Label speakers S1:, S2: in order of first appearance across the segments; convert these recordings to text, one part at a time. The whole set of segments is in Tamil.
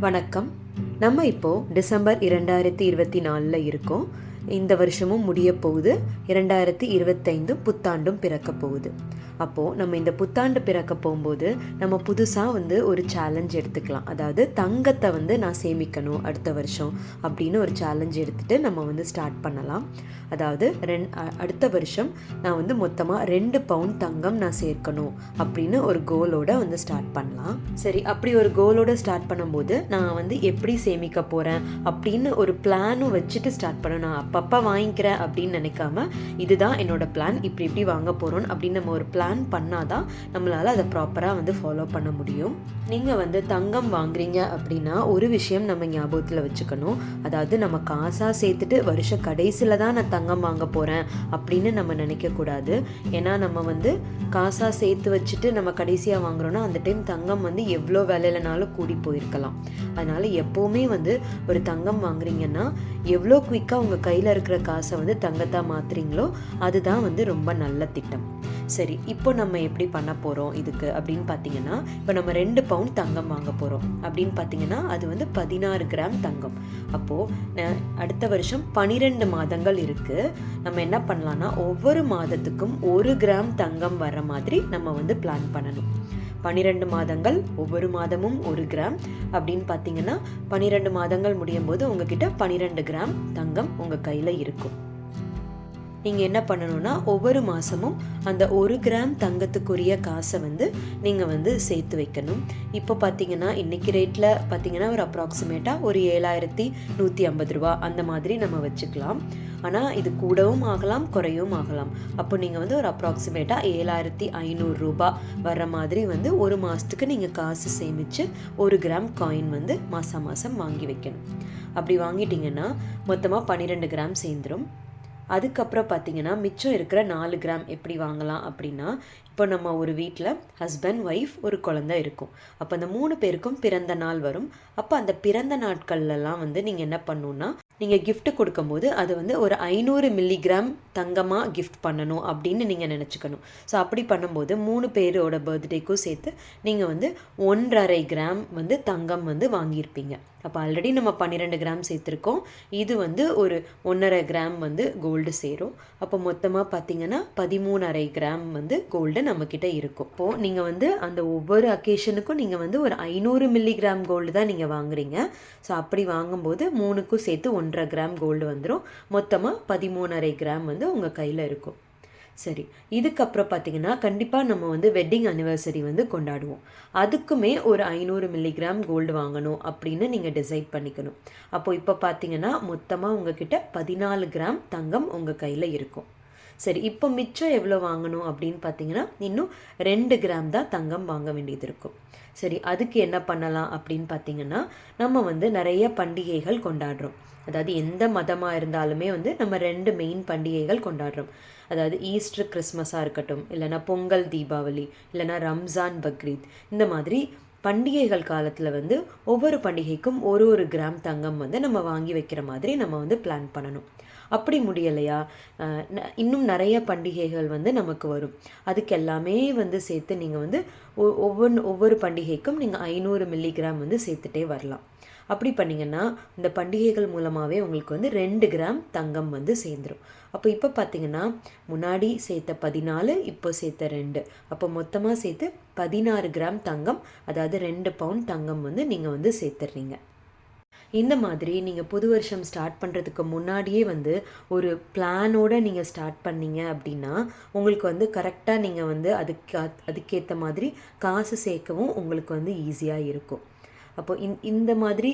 S1: வணக்கம். நம்ம இப்போது டிசம்பர் இரண்டாயிரத்தி இருபத்தி நாலில் இருக்கோம். இந்த வருஷமும் முடிய போகுது. இரண்டாயிரத்தி இருபத்தைந்து புத்தாண்டும் பிறக்க போகுது. அப்போது நம்ம இந்த புத்தாண்டு பிறக்க போகும்போது நம்ம புதுசாக வந்து ஒரு சேலஞ்ச் எடுத்துக்கலாம். அதாவது தங்கத்தை வந்து நான் சேமிக்கணும் அடுத்த வருஷம் அப்படின்னு ஒரு சேலஞ்ச் எடுத்துகிட்டு நம்ம வந்து ஸ்டார்ட் பண்ணலாம். அதாவது ரெண் அடுத்த வருஷம் நான் வந்து மொத்தமாக ரெண்டு பவுண்ட் தங்கம் நான் சேர்க்கணும் அப்படின்னு ஒரு கோலோட வந்து ஸ்டார்ட் பண்ணலாம். சரி அப்படி ஒரு கோலோட ஸ்டார்ட் பண்ணும்போது நான் வந்து எப்படி சேமிக்க போகிறேன் அப்படின்னு ஒரு பிளானும் வச்சுட்டு ஸ்டார்ட் பண்ண நான் அப்பப்போ வாங்கிக்கிறேன் அப்படின்னு நினைக்காம இதுதான் என்னோட பிளான் இப்படி இப்படி வாங்க போகிறோம் அப்படின்னு நம்ம ஒரு பிளான் பிளான் பண்ணாதான் நம்மளால் அதை ப்ராப்பராக வந்து ஃபாலோ பண்ண முடியும். நீங்கள் வந்து தங்கம் வாங்குறீங்க அப்படின்னா ஒரு விஷயம் நம்ம ஞாபகத்தில் வச்சுக்கணும். அதாவது நம்ம காசாக சேர்த்துட்டு வருஷ கடைசியில் தான் நான் தங்கம் வாங்க போகிறேன் அப்படின்னு நம்ம நினைக்கக்கூடாது ஏன்னா நம்ம வந்து காசாக சேர்த்து வச்சுட்டு நம்ம கடைசியாக வாங்குறோன்னா அந்த டைம் தங்கம் வந்து எவ்வளோ விலையிலனாலும் கூடி போயிருக்கலாம். அதனால் எப்போவுமே வந்து ஒரு தங்கம் வாங்குறீங்கன்னா எவ்வளோ குயிக்காக உங்கள் கையில் இருக்கிற காசை வந்து தங்கத்தாக மாற்றுறீங்களோ அதுதான் வந்து ரொம்ப நல்ல திட்டம். சரி இப்போ நம்ம எப்படி பண்ண போகிறோம் இதுக்கு அப்படின்னு பார்த்தீங்கன்னா இப்போ நம்ம ரெண்டு பவுண்ட் தங்கம் வாங்க போகிறோம் அப்படின்னு பார்த்தீங்கன்னா அது வந்து பதினாறு கிராம் தங்கம். அப்போது அடுத்த வருஷம் பனிரெண்டு மாதங்கள் இருக்குது நம்ம என்ன பண்ணலான்னா ஒவ்வொரு மாதத்துக்கும் ஒரு கிராம் தங்கம் வர மாதிரி நம்ம வந்து பிளான் பண்ணணும். பன்னிரெண்டு மாதங்கள் ஒவ்வொரு மாதமும் ஒரு கிராம் அப்படின்னு பார்த்தீங்கன்னா பன்னிரெண்டு மாதங்கள் முடியும் போது உங்ககிட்ட பன்னிரெண்டு கிராம் தங்கம் உங்கள் கையில் இருக்கும். நீங்கள் என்ன பண்ணணும்னா ஒவ்வொரு மாதமும் அந்த ஒரு கிராம் தங்கத்துக்குரிய காசை வந்து நீங்கள் வந்து சேர்த்து வைக்கணும். இப்போ பார்த்தீங்கன்னா இன்றைக்கி ரேட்டில் பார்த்தீங்கன்னா ஒரு அப்ராக்சிமேட்டாக ஒரு ஏழாயிரத்தி நூற்றி ஐம்பது ரூபா அந்த மாதிரி நம்ம வச்சுக்கலாம். ஆனால் இது கூடவும் ஆகலாம் குறையவும் ஆகலாம். அப்போ நீங்கள் வந்து ஒரு அப்ராக்சிமேட்டாக ஏழாயிரத்தி ஐநூறு ரூபாய் வர மாதிரி வந்து ஒரு மாதத்துக்கு நீங்கள் காசு சேமித்து ஒரு கிராம் காயின் வந்து மாதம் மாதம் வாங்கி வைக்கணும். அப்படி வாங்கிட்டீங்கன்னா மொத்தமாக பன்னிரெண்டு கிராம் சேர்ந்துரும். அதுக்கப்புறம் பார்த்தீங்கன்னா மிச்சம் இருக்கிற நாலு கிராம் எப்படி வாங்கலாம் அப்படின்னா இப்போ நம்ம ஒரு வீட்டில் ஹஸ்பண்ட் ஒய்ஃப் ஒரு குழந்தை இருக்கும். அப்போ அந்த மூணு பேருக்கும் பிறந்த நாள் வரும். அப்போ அந்த பிறந்த நாட்கள்லலாம் வந்து நீங்கள் என்ன பண்ணணுன்னா நீங்கள் கிஃப்ட் கொடுக்கும்போது அது வந்து ஒரு ஐநூறு மில்லிகிராம் தங்கமாக கிஃப்ட் பண்ணணும் அப்படின்னு நீங்கள் நினச்சிக்கணும். ஸோ அப்படி பண்ணும்போது மூணு பேரோட பர்த்டேக்கும் சேர்த்து நீங்கள் வந்து ஒன்றரை கிராம் வந்து தங்கம் வந்து வாங்கியிருப்பீங்க. அப்போ ஆல்ரெடி நம்ம பன்னிரெண்டு கிராம் சேர்த்துருக்கோம். இது வந்து ஒரு ஒன்றரை கிராம் வந்து கோல்டு சேரும். அப்போ மொத்தமாக பார்த்தீங்கன்னா பதிமூணரை கிராம் வந்து கோல்டு நம்மக்கிட்ட இருக்கும். இப்போது நீங்கள் வந்து அந்த ஒவ்வொரு அக்கேஷனுக்கும் நீங்கள் வந்து ஒரு ஐநூறு மில்லிகிராம் கோல்டு தான் நீங்கள் வாங்குறீங்க. ஸோ அப்படி வாங்கும்போது மூணுக்கும் சேர்த்து ஒன்றரை கிராம் கோல்டு வந்துடும் மொத்தமாக பதிமூணரை கிராம் வந்து உங்கள் கையில் இருக்கும். சரி இதுக்கப்புறம் பார்த்தீங்கன்னா கண்டிப்பாக நம்ம வந்து வெட்டிங் அனிவர்சரி வந்து கொண்டாடுவோம். அதுக்குமே ஒரு ஐநூறு மில்லிகிராம் கோல்டு வாங்கணும் அப்படின்னு நீங்கள் டிசைட் பண்ணிக்கணும். அப்போது இப்போ பார்த்தீங்கன்னா மொத்தமாக உங்ககிட்ட பதினாலு கிராம் தங்கம் உங்கள் கையில் இருக்கும். சரி இப்போ மிச்சம் எவ்வளோ வாங்கணும் அப்படின்னு பார்த்தீங்கன்னா இன்னும் ரெண்டு கிராம் தான் தங்கம் வாங்க வேண்டியது இருக்கும். சரி அதுக்கு என்ன பண்ணலாம் அப்படின்னு பார்த்தீங்கன்னா நம்ம வந்து நிறைய பண்டிகைகள் கொண்டாடுறோம். அதாவது எந்த மதமாக இருந்தாலுமே வந்து நம்ம ரெண்டு மெயின் பண்டிகைகள் கொண்டாடுறோம். அதாவது ஈஸ்டர் கிறிஸ்மஸாக இருக்கட்டும் இல்லைன்னா பொங்கல் தீபாவளி இல்லைன்னா ரம்ஜான் பக்ரீத் இந்த மாதிரி பண்டிகைகள் காலத்தில் வந்து ஒவ்வொரு பண்டிகைக்கும் ஒரு ஒரு கிராம் தங்கம் வந்து நம்ம வாங்கி வைக்கிற மாதிரி நம்ம வந்து பிளான் பண்ணணும். அப்படி முடியலையா? இன்னும் நிறைய பண்டிகைகள் வந்து நமக்கு வரும். அதுக்கு எல்லாமே வந்து சேர்த்து நீங்கள் வந்து ஒ- ஒவ்வொன்று ஒவ்வொரு பண்டிகைக்கும் நீங்கள் ஐநூறு மில்லிகிராம் வந்து சேர்த்துட்டே வரலாம். அப்படி பண்ணிங்கன்னா இந்த பண்டிகைகள் மூலமாகவே உங்களுக்கு வந்து ரெண்டு கிராம் தங்கம் வந்து சேர்ந்துடும் அப்போ இப்போ பார்த்தீங்கன்னா முன்னாடி சேர்த்த பதினாலு இப்போ சேர்த்த ரெண்டு. அப்போ மொத்தமாக சேர்த்து பதினாறு கிராம் தங்கம் அதாவது ரெண்டு பவுண்ட் தங்கம் வந்து நீங்கள் வந்து சேர்த்துட்றீங்க இந்த மாதிரி நீங்கள் புது வருஷம் ஸ்டார்ட் பண்ணுறதுக்கு முன்னாடியே வந்து ஒரு பிளானோடு நீங்கள் ஸ்டார்ட் பண்ணீங்க அப்படின்னா உங்களுக்கு வந்து கரெக்டாக நீங்கள் வந்து அதுக்கு அதுக்கேற்ற மாதிரி காசு சேர்க்கவும் உங்களுக்கு வந்து ஈஸியாக இருக்கும். அப்போ இந் இந்த மாதிரி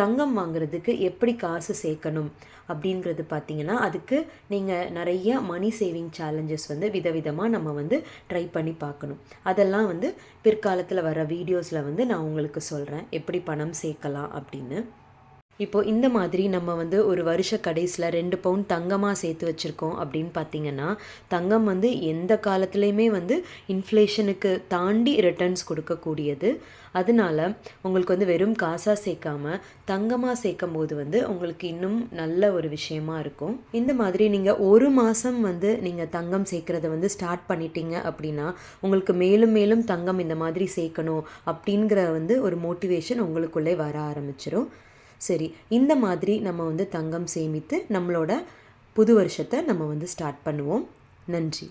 S1: தங்கம் வாங்குறதுக்கு எப்படி காசு சேர்க்கணும் அப்படிங்கிறது பார்த்தீங்கன்னா அதுக்கு நீங்கள் நிறைய மணி சேவிங் சேலஞ்சஸ் வந்து விதவிதமாக நம்ம வந்து ட்ரை பண்ணி பார்க்கணும். அதெல்லாம் வந்து பிற்காலத்தில் வர வீடியோஸில் வந்து நான் உங்களுக்கு சொல்கிறேன் எப்படி பணம் சேர்க்கலாம் அப்படின்னு. இப்போது இந்த மாதிரி நம்ம வந்து ஒரு வருஷ கடைசியில் ரெண்டு பவுன் தங்கமாக சேர்த்து வச்சுருக்கோம் அப்படின்னு பார்த்தீங்கன்னா தங்கம் வந்து எந்த காலத்துலேயுமே வந்து இன்ஃப்ளேஷனுக்கு தாண்டி ரிட்டர்ன்ஸ் கொடுக்கக்கூடியது. அதனால உங்களுக்கு வந்து வெறும் காசாக சேர்க்காமல் தங்கமாக சேர்க்கும் போது வந்து உங்களுக்கு இன்னும் நல்ல ஒரு விஷயமா இருக்கும். இந்த மாதிரி நீங்கள் ஒரு மாதம் வந்து நீங்கள் தங்கம் சேர்க்குறத வந்து ஸ்டார்ட் பண்ணிட்டீங்க அப்படின்னா உங்களுக்கு மேலும் மேலும் தங்கம் இந்த மாதிரி சேர்க்கணும் அப்படிங்கிற வந்து ஒரு மோட்டிவேஷன் உங்களுக்குள்ளே வர ஆரம்பிச்சிடும் சரி இந்த மாதிரி நம்ம வந்து தங்கம் சேமித்து நம்மளோட புது வருஷத்தை நம்ம வந்து ஸ்டார்ட் பண்ணுவோம். நன்றி.